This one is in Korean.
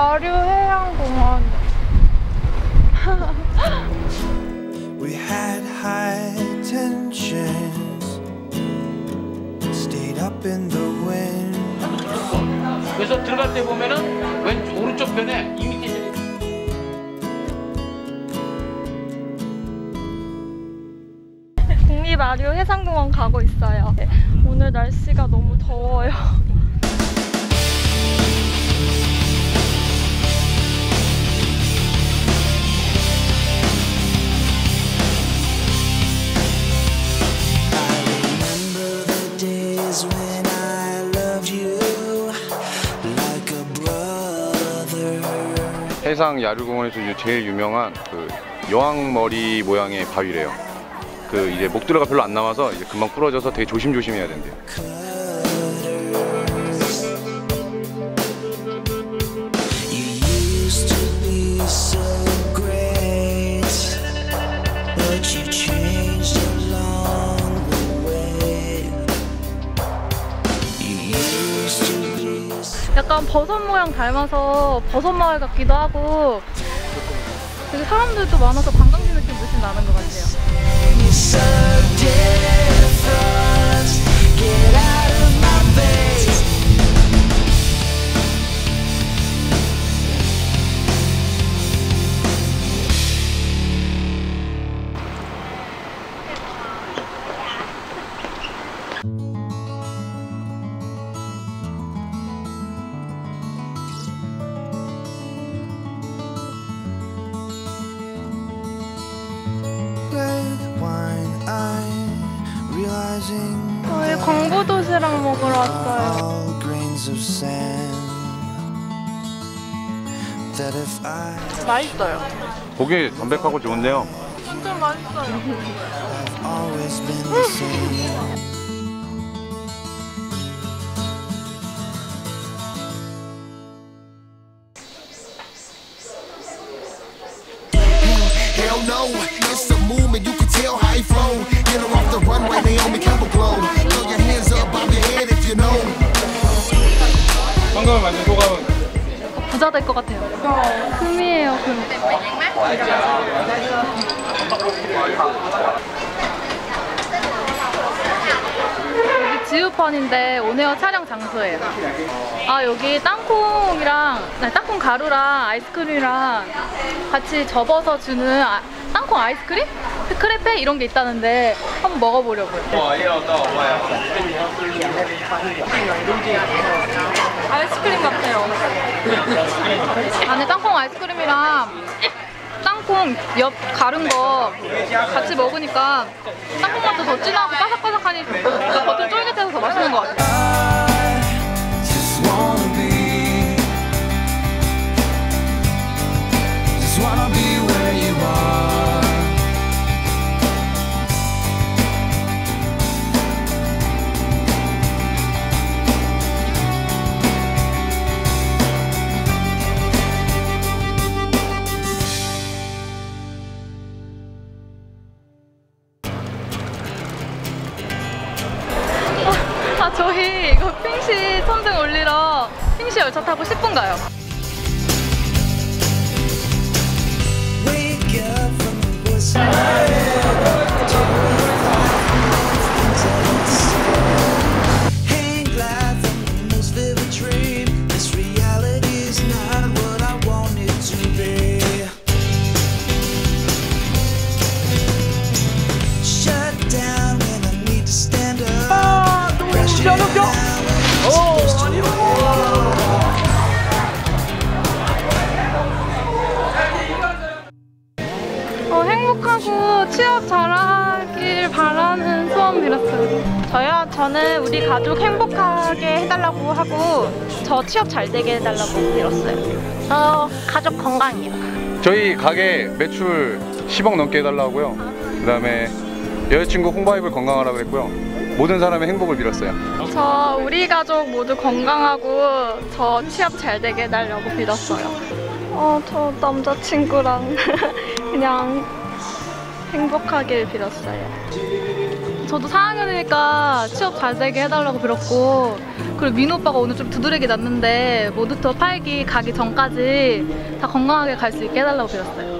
야류해양공원. We had high tensions, stayed up in the wind. 그래서 들어갈 때 보면은 왼 오른쪽 편에 이미테이션 국립아류 해상공원 가고 있어요. 네, 오늘 날씨가 너무 더워요. 해상 야류공원에서 제일 유명한 그 여왕머리 모양의 바위래요. 그 이제 목 들어가 별로 안 남아서 이제 금방 부러져서 되게 조심조심 해야 된대요. 약간 버섯 모양 닮아서 버섯 마을 같기도 하고 되게 사람들도 많아서 관광지 느낌 물씬 나는 것 같아요. 저희 광고 도시락 먹으러 왔어요. all grains of sand. That if I 맛있어요. 고기 담백하고 좋은데요. 진짜 맛있어요. Get her off the runway, Naomi Campbell glow. Throw your hands up, bob your head if you know. 황금을 만든 소감은 부자 될 것 같아요. 금이에요, 금. 여기 지우펀인데 온에어 촬영 장소예요. 아 여기 땅콩이랑 아니, 땅콩 가루랑 아이스크림이랑 같이 접어서 주는 아- 땅콩 아이스크림? 크레페 이런 게 있다는데 한번 먹어보려고요. 아이스크림 같아요. 안에 땅콩 아이스크림이랑 땅콩 옆 가른 거 같이 먹으니까 땅콩 맛도 더 진하고 바삭바삭하니 겉은 쫄깃해서 더 맛있는 것 같아요. Wanna be where you are. 아 저희 이거 핑시 천등 올리러 핑시 열차 타고 10분 가요. 저요? 저는 우리 가족 행복하게 해달라고 하고 저 취업 잘 되게 해달라고 빌었어요. 저 가족 건강이요. 저희 가게 매출 10억 넘게 해달라고요. 그 다음에 여자친구 홍바이블 건강하라 그랬고요. 모든 사람의 행복을 빌었어요. 저 우리 가족 모두 건강하고 저 취업 잘 되게 해달라고 빌었어요. 어, 저 남자친구랑 그냥 행복하길 빌었어요. 저도 4학년이니까 취업 잘 되게 해달라고 빌었고 그리고 민호 오빠가 오늘 좀 두드러기 났는데 모니터 팔기 가기 전까지 다 건강하게 갈 수 있게 해달라고 빌었어요.